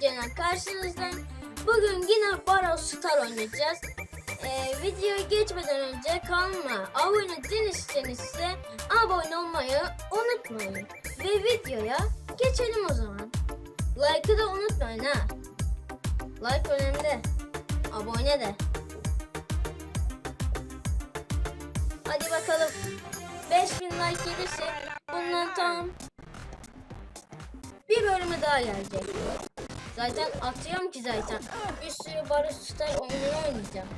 videoyla karşınızdayım. Bugün yine Baro Star oynayacağız. Ee, videoya geçmeden önce kanalıma abone değilseniz abone olmayı unutmayın. Ve videoya geçelim o zaman. Like'ı da unutmayın ha. Like önemli. Abone de. Hadi bakalım. 5000 like gelirse bundan tam bir bölümü daha gelecek. Zaten atıyorum ki zaten. Bir sürü Barış Star oyununu oynayacağım.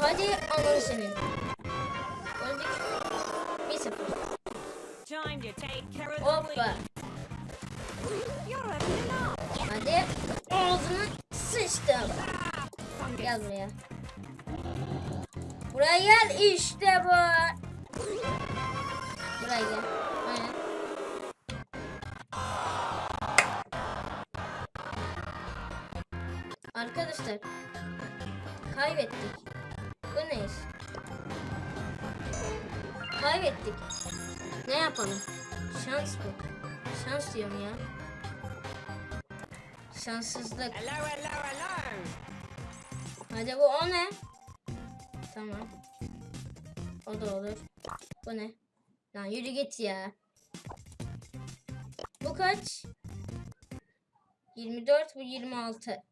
Hadi ananı senin. Öldük. Bir sıfır. Hoppa. Hadi. Ağzını sıçtım. Gel buraya. Buraya gel işte bu. Buraya gel. Arkadaşlar kaybettik. Bu ne iş? Kaybettik. Ne yapalım? Şans bu. Şans diyorum ya. Şanssızlık. Hadi bu o ne? Tamam. O da olur. Bu ne? Lan yürü git ya. Bu kaç? 24 bu 26.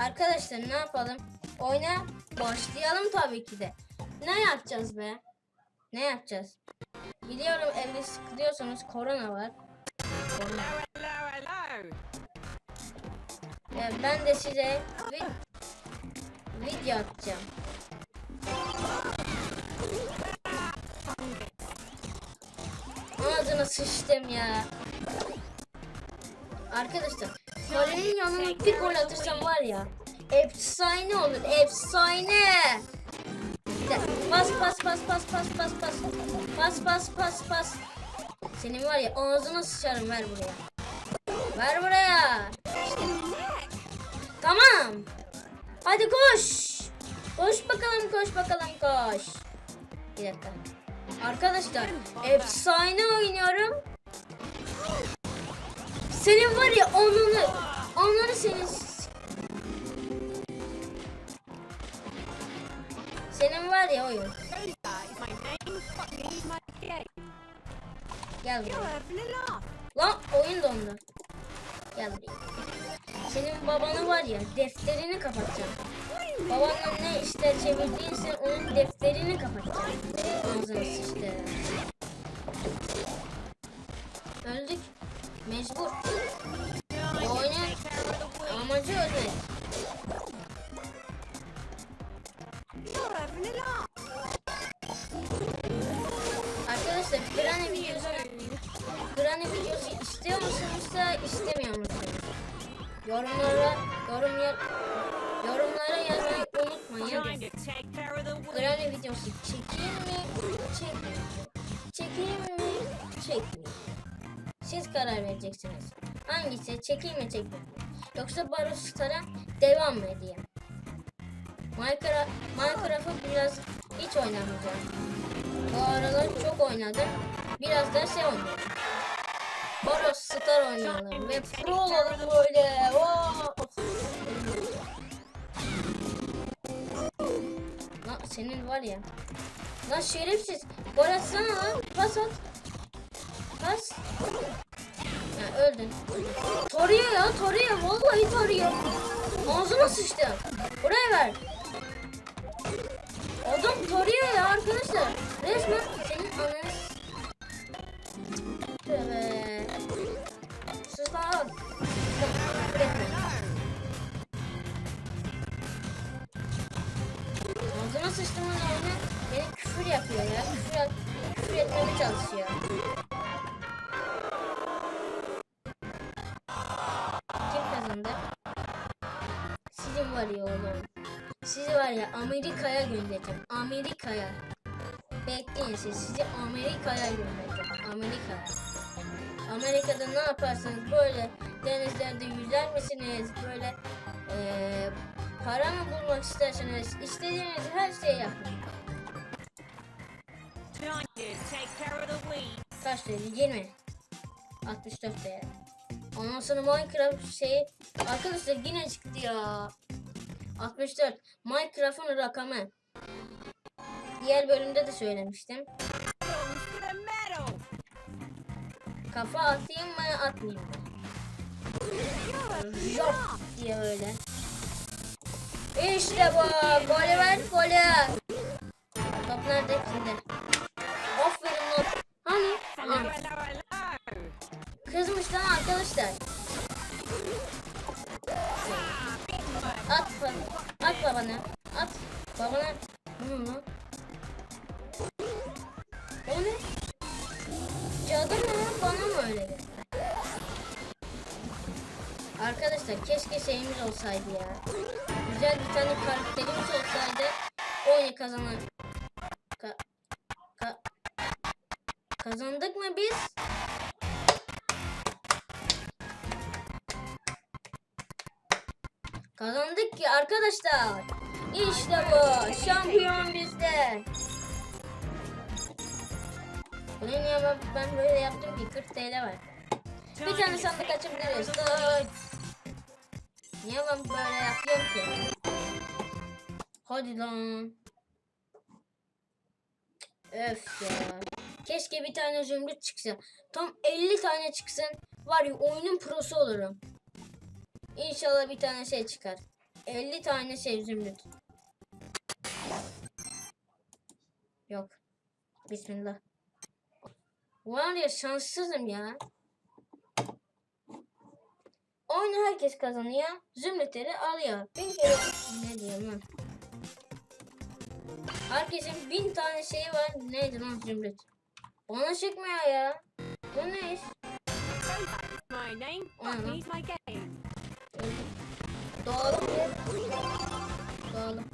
Arkadaşlar ne yapalım? Oyuna başlayalım tabii ki de. Ne yapacağız be? Ne yapacağız? Biliyorum evde sıkılıyorsanız korona var. Korona. Ee, ben de size vi- video atacağım. Ağzına sıçtım ya. Arkadaşlar, Kalenin yanına bir gol atırsam var ya. Efsane olur. Efsane. Pas pas pas pas pas pas pas. Pas pas pas pas. Senin var ya ağzına sıçarım ver buraya. Ver buraya. Tamam. Hadi koş. Koş bakalım koş bakalım koş. Bir dakika. Arkadaşlar efsane oynuyorum. Senin var ya onunu onları senin senin var ya oyun. Gel buraya. Lan oyun dondu. Gel buraya. Senin babanı var ya defterini kapatacağım. Babanla ne işler çevirdiyse onun defterini kapatacağım. Ağzını sıçtı. Öldük. Mecbur. Çekmeyeyim. Siz karar vereceksiniz. Hangisi çekeyim mi çekmeyeyim mi? Yoksa Barış Star'a devam mı edeyim? Minecraft, Minecraft'ı biraz hiç oynamayacağım. Bu aralar çok oynadım. Biraz da şey oynayalım. Baros Star oynayalım ve pro olalım böyle. Lan senin var ya. Lan şerefsiz. Gol atsana lan. Pas at. Pas. Ya öldün. Tarıyor ya tarıyor. Vallahi tarıyor. Ağzıma sıçtı. Buraya ver. Adam tarıyor ya arkadaşlar. Resmen Amerika'ya göndereceğim. Amerika'ya. Amerika'da ne yaparsınız? Böyle denizlerde yüzer misiniz? Böyle eee para mı bulmak isterseniz istediğiniz her şeyi yapın. Kaç dedi? 20. 64 değer. Ondan sonra Minecraft şeyi arkadaşlar yine çıktı ya. 64 Minecraft'ın rakamı. Diğer bölümde de söylemiştim. Kafa atayım mı atmayayım mı? Yok diye öyle. İşte bu. Golü ver golü. Top nerede kimde? Aferin lan. Hani? Hello, hello. kızmış lan arkadaşlar. At ba- at babana. At babana. Bu ne Arkadaşlar keşke şeyimiz olsaydı ya. Güzel bir tane karakterimiz olsaydı oyunu kazanır. Ka- ka- kazandık mı biz? Kazandık ki arkadaşlar. İşte bu. Şampiyon bizde. Bu ne niye ben böyle yaptım ki 40 TL var. Bir tane sandık açabiliriz. Niye ben böyle yapıyorum ki? Hadi lan. Öf ya. Keşke bir tane zümrüt çıksa. Tam 50 tane çıksın. Var ya oyunun prosu olurum. İnşallah bir tane şey çıkar. 50 tane şey zümrüt. Yok. Bismillah. Var ya şanssızım ya. Oyunu herkes kazanıyor. Zümrütleri alıyor. Bir kere ne diyeyim lan? Herkesin bin tane şeyi var. Neydi lan zümrüt? Bana çıkmıyor ya. Bu ne iş? My name. My game. Öldüm. Doğalım bir. Doğalım.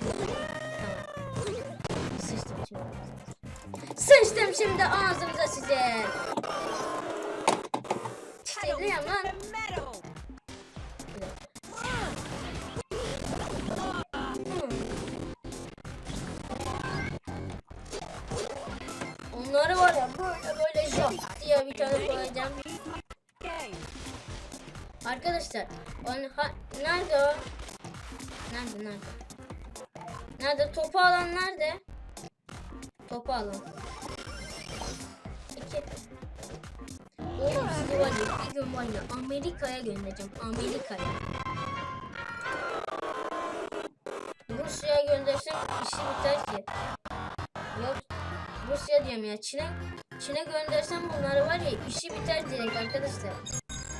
Tamam. Sıçtım şimdi. Sıçtım şimdi ağzınıza size. Çiçekliyorum lan. Onları var ya böyle böyle jop diye bir tane koyacağım. Arkadaşlar on ha, nerede o? Nerede nerede? Nerede topu alan nerede? Topu alan. İki. Ya Amerika'ya göndereceğim. Amerika'ya. Rusya'ya göndersem işi biter ki. Yok Rusya diyorum ya Çin'e Çin'e göndersem bunları var ya işi biter direkt arkadaşlar.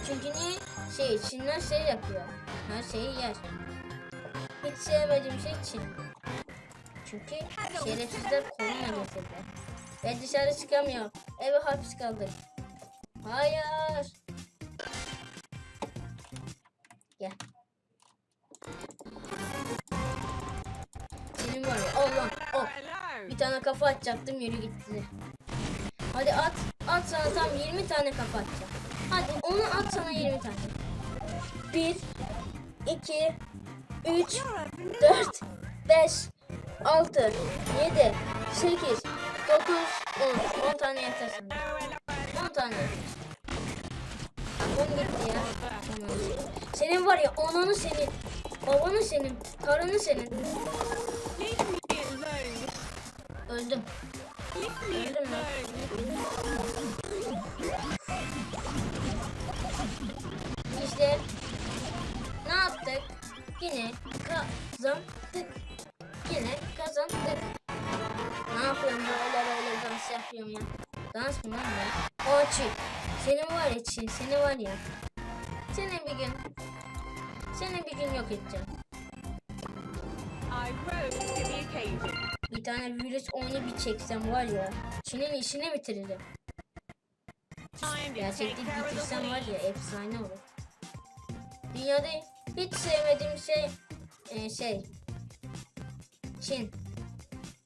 Çünkü niye? Şey, Çinler şey yapıyor. Her şeyi yer. Hiç sevmediğim şey Çin. Çünkü şerefsizler korona getirdi. Ve dışarı çıkamıyor. Eve hapis kaldık. Hayır. Gel. Senin var ya Allah. Oh. Bir tane kafa atacaktım yürü gitti. Hadi at. At sana tam 20 tane kafa atacağım. Hadi onu at sana 20 tane. 1 2 3 4 5 6 7 8 9 10 10 tane yeter sana. Hello, hello, 10 tane yeter. 10 gitti ya. Aman. Senin var ya ananı senin. Babanı senin. Karını senin. Öldüm. Öldüm lan. İşte ne yaptık? Yine kazandık. Yine kazandık. Ne yapıyorum böyle böyle dans yapıyorum ya. Dans mı lan bu? O Çin. Senin var ya Çin. Seni var ya. Seni bir gün. Seni bir gün yok edeceğim. Bir tane virüs oyunu bir çeksem var ya. Çin'in işini bitiririm. Gerçekten bitirsem var ya efsane olur. Dünyada hiç sevmediğim şey e, şey Çin.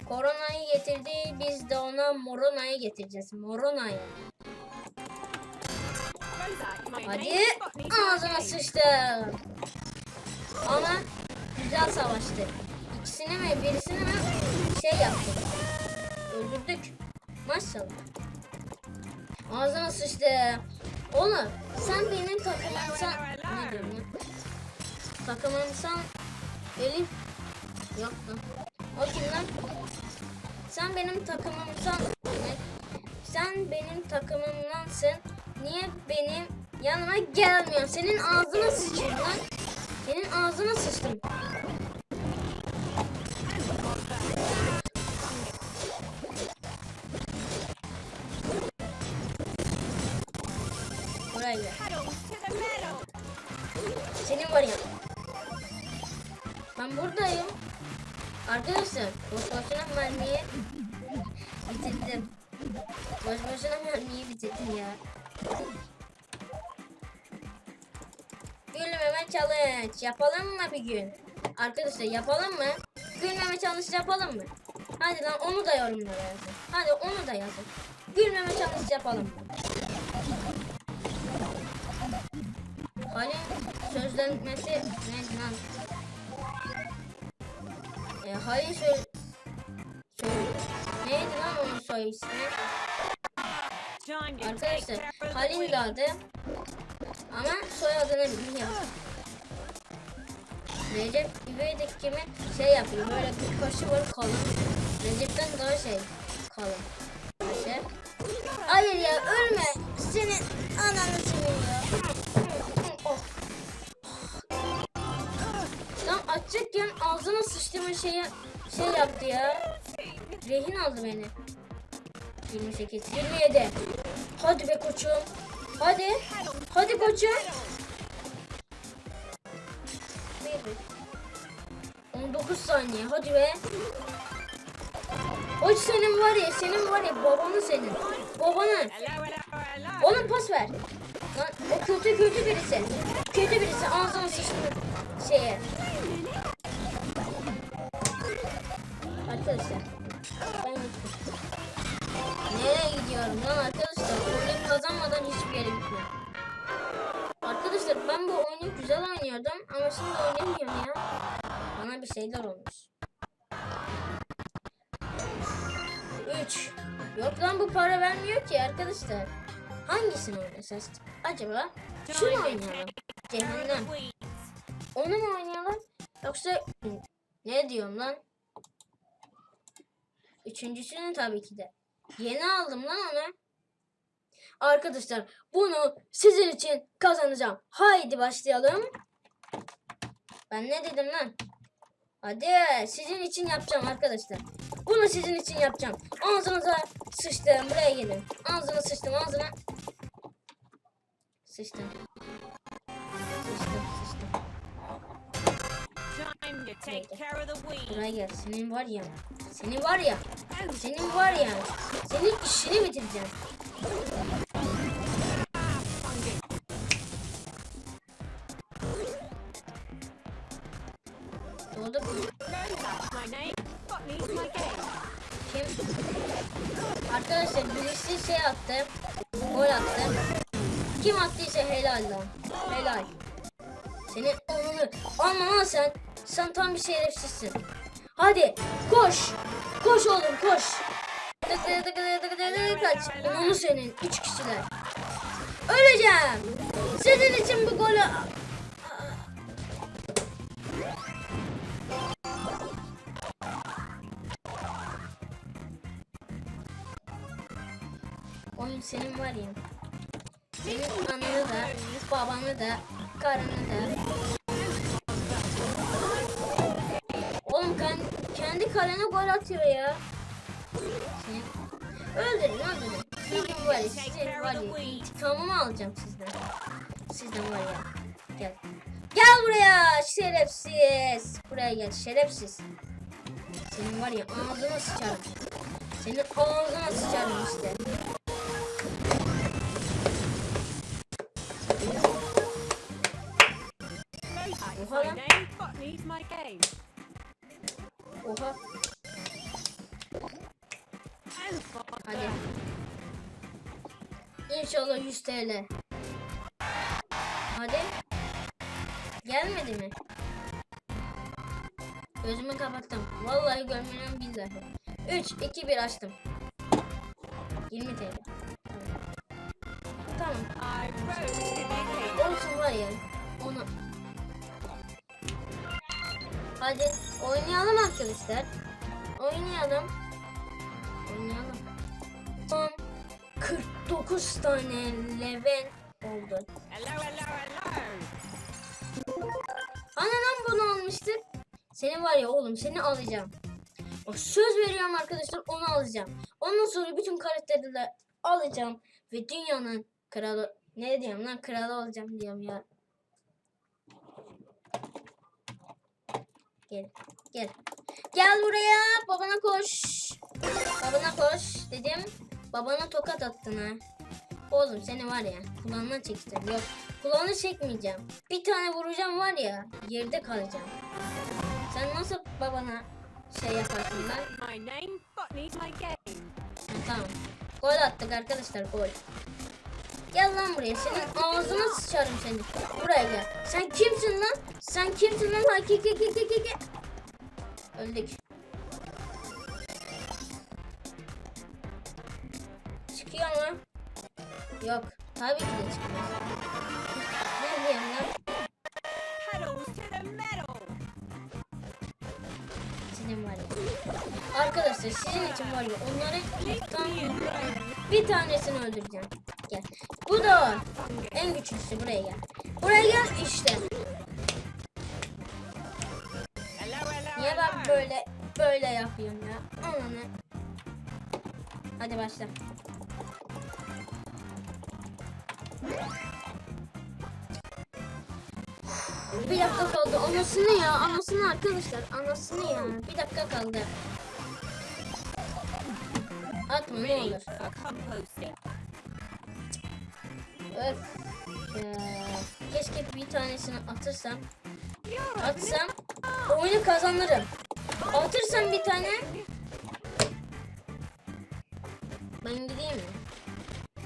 Koronayı getirdi biz de ona moronayı getireceğiz. Moronayı. Hadi ağzına game. sıçtı. Ama güzel savaştı. İkisini mi birisini mi şey yaptık. Öldürdük. Maşallah. Ağzına sıçtı. Oğlum sen benim takımımsan... Ne diyorum ya? Takımımsan... Elif... Yok lan. O kim lan? Sen benim takımımsan... Sen benim takımımdansın. Niye benim yanıma gelmiyorsun? Senin ağzına sıçayım lan. Senin ağzına sıçtım. Buraya. Senin var ya. Ben buradayım. Arkadaşlar boş boşuna mermiyi bitirdim. Boş boşuna mermiyi bitirdim ya. Challenge yapalım mı bir gün? Arkadaşlar yapalım mı? Gülmeme challenge yapalım mı? Hadi lan onu da yorumlara yazın. Hadi onu da yazın. Gülmeme challenge yapalım? Hani sözlenmesi ne lan? E, hayır söz... söz... Neydi lan onun soy ismi? Arkadaşlar Halil adı. Ama soyadını bilmiyorum. Recep İvedik kimi şey yapıyor böyle bir kaşı var kalın. Recep'ten daha şey kalın. Kaşı. Hayır ya ölme. Senin ananı senin ya. Oh. Lan açacakken ağzına sıçtığımın şeye şey yaptı ya. Rehin aldı beni. 28, 27. Hadi be koçum. Hadi. Hadi koçum. Bir. 19 saniye. Hadi be. Oy senin var ya, senin var ya, babanı senin. Babanı. Oğlum pas ver. Lan o kötü kötü birisi. Kötü birisi ağzına sıçtı şeye. Arkadaşlar. Hangisini oynasak acaba? Şunu oynayalım. Cehennem. Onu mu oynayalım? Yoksa ne diyorum lan? Üçüncüsünü tabii ki de. Yeni aldım lan onu. Arkadaşlar bunu sizin için kazanacağım. Haydi başlayalım. Ben ne dedim lan? Hadi sizin için yapacağım arkadaşlar. Bunu sizin için yapacağım. Ağzınıza sıçtım. Buraya gelin. Ağzına sıçtım ağzına. Sıçtım. Buraya gel. Senin var ya. Senin var ya. Senin var ya. Senin işini bitireceğim. Tam bir şerefsizsin. Hadi koş. Koş oğlum koş. Kaç. Onunu senin. Üç kişiler. Öleceğim. Sizin için bu golü... Oyun senin var ya. Senin ananı da, babanı da, karını da. Kendi kalene gol atıyor ya. Öldürün öldürün. Sizin var ya, sizin var ya. İntikamımı alacağım sizden. Sizden var ya. Gel. Gel buraya şerefsiz. Buraya gel şerefsiz. Senin var ya ağzına sıçarım. Senin ağzına sıçarım işte. Oha lan. Oha. Hadi. İnşallah 100 TL. Hadi. Gelmedi mi? Gözümü kapattım. Vallahi görmüyorum billahi. 3, 2, 1 açtım. 20 TL. Tamam. tamam. Olsun var ya. Onu. Hadi oynayalım arkadaşlar. Oynayalım. Oynayalım. Son 49 tane level oldu. Hello, hello, hello. Hani lan bunu almıştık? Seni var ya oğlum seni alacağım. O söz veriyorum arkadaşlar onu alacağım. Ondan sonra bütün karakterleri alacağım. Ve dünyanın kralı ne diyorum lan kralı olacağım diyorum ya. Gel gel. Gel buraya babana koş. Babana koş dedim. Babana tokat attın ha. Oğlum seni var ya kulağından çekeceğim. Yok kulağını çekmeyeceğim. Bir tane vuracağım var ya yerde kalacağım. Sen nasıl babana şey yaparsın lan? My name, but my game. Tamam. Gol attık arkadaşlar gol. Gel lan buraya senin ağzına sıçarım seni. Buraya gel. Sen kimsin lan? Sen kimsin lan? Hakiki ki ki ki ki. Öldük. Çıkıyor mu? Yok. Tabii ki de çıkmaz. Ne lan? Sizin var ya. Arkadaşlar sizin için var ya onları bir tanesini öldüreceğim. Gel. Bu da var. En güçlüsü buraya gel. Buraya gel işte. Niye ben böyle böyle yapıyorum ya? Ananı. Hadi başla. Bir dakika kaldı. Anasını ya. Anasını arkadaşlar. Anasını ya. Bir dakika kaldı. Atma ne olur. Öf. Ya. Keşke bir tanesini atırsam. Atsam oyunu kazanırım. Atırsam bir tane. Ben gideyim mi?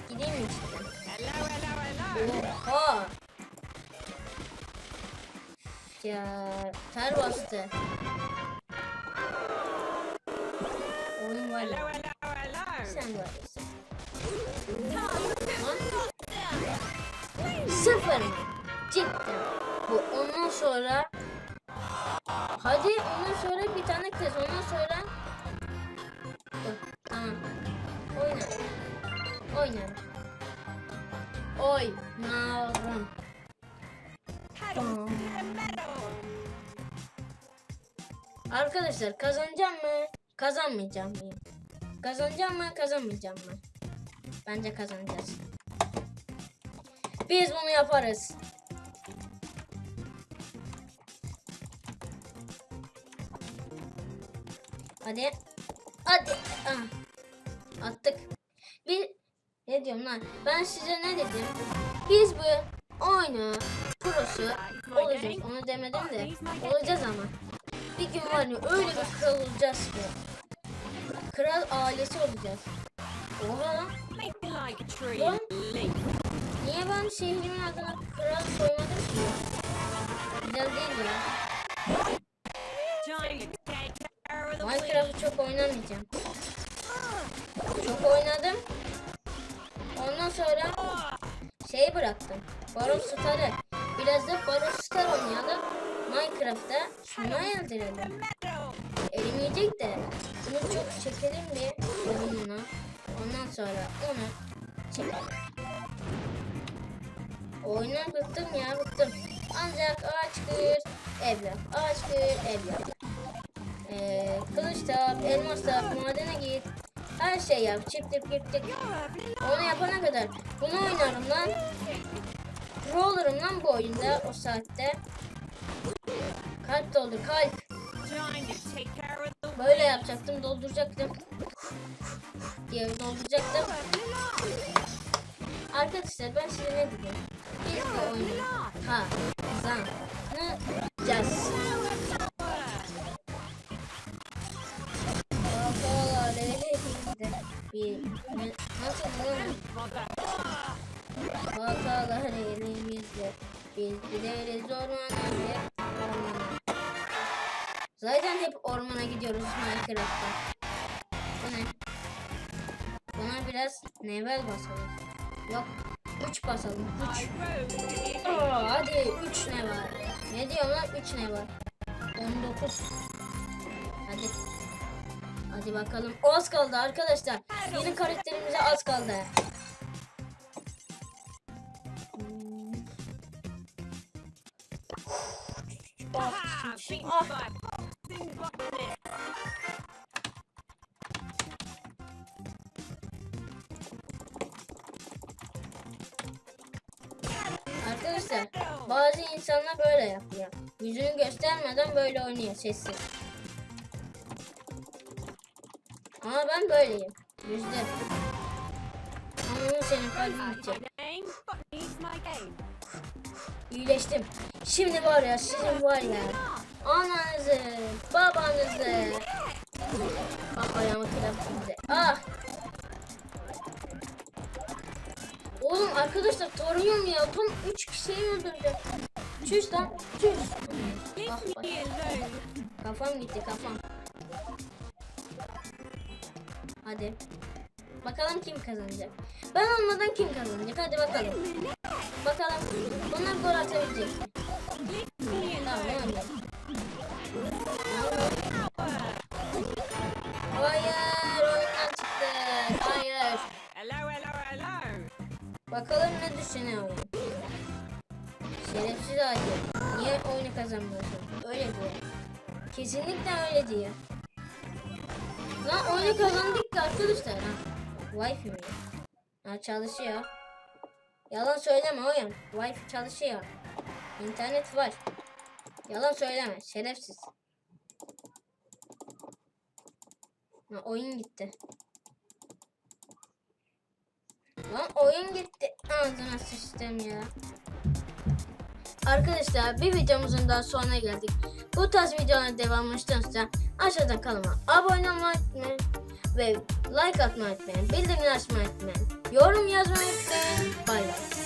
Gideyim mi hello. Oha. Ya ter bastı. Oyun var ya. Sen var ya sen. Lan. Sıfır mı? Cidden. Bu ondan sonra Hadi ondan sonra bir tane kız ondan sonra Dur, Tamam. Oyna. Oynarım. Oynarım. Metal. Arkadaşlar kazanacağım mı? Kazanmayacağım mıyım? Kazanacağım mı? Kazanmayacağım mı? Bence kazanacağız. Biz bunu yaparız. Hadi. Hadi. Ah. Attık. Bir ne diyorum lan? Ben size ne dedim? Biz bu oyunu prosu olacağız. Onu demedim de olacağız ama. Bir gün var ya öyle bir kral olacağız ki. Kral ailesi olacağız. Oha lan. Niye ben şehrimin adına kral koymadım ki? Güzel değil ya. Minecraft'ı çok oynamayacağım. Çok oynadım. Ondan sonra şeyi bıraktım. Baron Star'ı. Biraz da Baron Star oynayalım. Minecraft'ta şuna eldirelim. metal. Erimeyecek de bunu çok çekelim bir oyununa. Ondan sonra onu çekelim. Oyundan bıktım ya bıktım. Ancak ağaç kır, ev yap. Ağaç kır, ev. Ee, kılıç tap, elmas tap, madene git. Her şey yap. Çip tip tip tip. Onu yapana kadar bunu oynarım lan. Pro olurum lan bu oyunda o saatte. Kalp doldur kalp. Böyle yapacaktım dolduracaktım. diye dolduracaktım. Arkadaşlar ben size ne dedim? Biz. Babalar elimizde bir nasıl? Babalar elimizde biz gideriz ormana hep ormana. Zaten hep ormana gidiyoruz Minecraft'ta. Bu ne? Buna biraz nevel basalım. Yok. 3 basalım. 3. I rode. Aa, hadi 3 ne var? Ne diyorum lan 3 ne var? 19. Hadi. Hadi bakalım. O az kaldı arkadaşlar. Yeni karakterimize az kaldı. Hmm. Ah, Ha! Beaten ah. İnsanlar böyle yapıyor. Yüzünü göstermeden böyle oynuyor sessiz. Ama ben böyleyim. Yüzde. Ama senin kalbin gidecek. İyileştim. Şimdi var ya sizin var ya. Ananızı, babanızı. Ah ayağımı kırattım bize. Ah. Oğlum arkadaşlar torunum ya. Tam 3 kişiyi öldürdü. Çüş lan. Çüş. Kafam gitti kafam. Hadi. Bakalım kim kazanacak. Ben olmadan kim kazanacak? Hadi bakalım. Bakalım. Bunlar gol atabilecek. Tamam öyle. Hayır oyundan çıktı. Hayır. Hello, hello, hello. Bakalım ne düşünüyor oyunu kazanmıyorsun? Öyle diyor. Kesinlikle öyle diyor. Lan oyunu kazandık ki arkadaşlar. Ha. Wi-Fi mi? Ha çalışıyor. Yalan söyleme oyun. Wi-Fi çalışıyor. İnternet var. Yalan söyleme. Şerefsiz. Ha, oyun gitti. Lan oyun gitti. Ağzına sıçtım ya. Arkadaşlar bir videomuzun daha sonuna geldik. Bu tarz videoların devamını istiyorsanız aşağıdan kanalıma abone olmayı unutmayın. Ve like atmayı unutmayın. Bildirimleri açmayı unutmayın. Yorum yazmayı unutmayın. Bay bay.